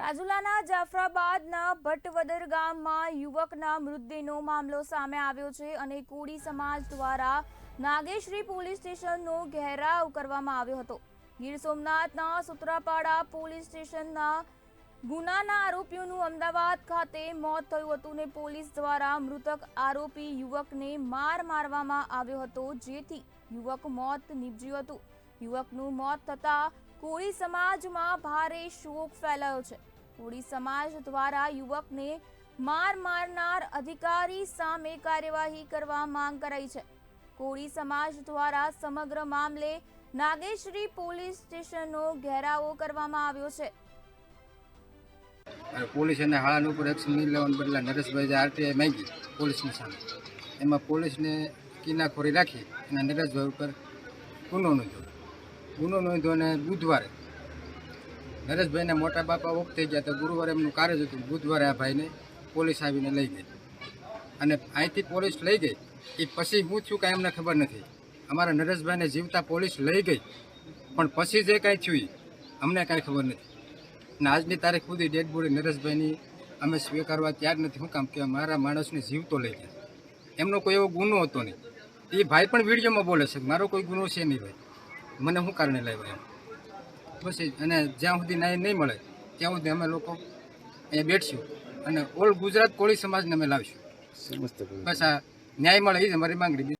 રાજુલાના જાફરાબાદના ભટ્ટવદર ગામમાં યુવકના મૃતદેહનો મામલો સામે આવ્યો છે અને કોળી સમાજ દ્વારા નાગેશ્રી પોલીસ સ્ટેશનનો ઘેરાવ કરવામાં આવ્યો હતો. ગીર સોમનાથના સુત્રાપાડા પોલીસ સ્ટેશનના ગુનાના આરોપીઓનું અમદાવાદ ખાતે મોત થયું હતું ને પોલીસ દ્વારા મૃતક આરોપી યુવકને માર મારવામાં આવ્યો હતો, જેથી યુવક મોત નીપજ્યું હતું. યુવકનું મોત થતાં કોળી સમાજમાં ભારે શોક ફેલાયો છે. કોળી સમાજ દ્વારા યુવકને માર મારનાર અધિકારી સામે કાર્યવાહી કરવા માંગ કરાઈ છે. કોળી સમાજ દ્વારા સમગ્ર મામલે નાગેશ્રી પોલીસ સ્ટેશનનો ઘેરાવો કરવામાં આવ્યો છે. પોલીસ અને હાળાના ઉપર એક્શન નહીં લેવાનું બદલે નરેશભાઈ આરટીઆઈ માંગી પોલીસની સામે. એમાં પોલીસને કિનાખોરી રાખી અને નરેશભાઈ ઉપર ગુનો નોંધ્યો. ગુનો નોંધ્યો અને બુધવારે. નરેશભાઈના મોટા બાપા વખતે ગયા તો ગુરુવારે એમનું કાર્ય હતું. બુધવારે આ ભાઈને પોલીસ આવીને લઈ ગઈ. અને અહીંથી પોલીસ લઈ ગઈ. એ પછી હું છું કાંઈ એમને ખબર નથી. અમારા નરેશભાઈને જીવતા પોલીસ લઈ ગઈ. પણ પછી જે કાંઈ થયું, અમને કાંઈ ખબર નથી. અને આજની તારીખ સુધી ડેડ બોડી નરેશભાઈની અમે સ્વીકારવા તૈયાર નથી. શું કામ કે મારા માણસને જીવતો લઈ ગયા. એમનો કોઈ એવો ગુનો હતો નહીં. એ ભાઈ પણ વિડીયોમાં બોલે છે મારો કોઈ ગુનો છે નહીં ભાઈ. મને શું કારણે લાવ્યો એમ? બસ અને જ્યાં સુધી ન્યાય નહીં મળે ત્યાં સુધી અમે લોકો અહીંયા બેઠશું અને ઓલ ગુજરાત કોળી સમાજને અમે લાવીશું. બસ આ ન્યાય મળે એ જ અમારી માંગણી.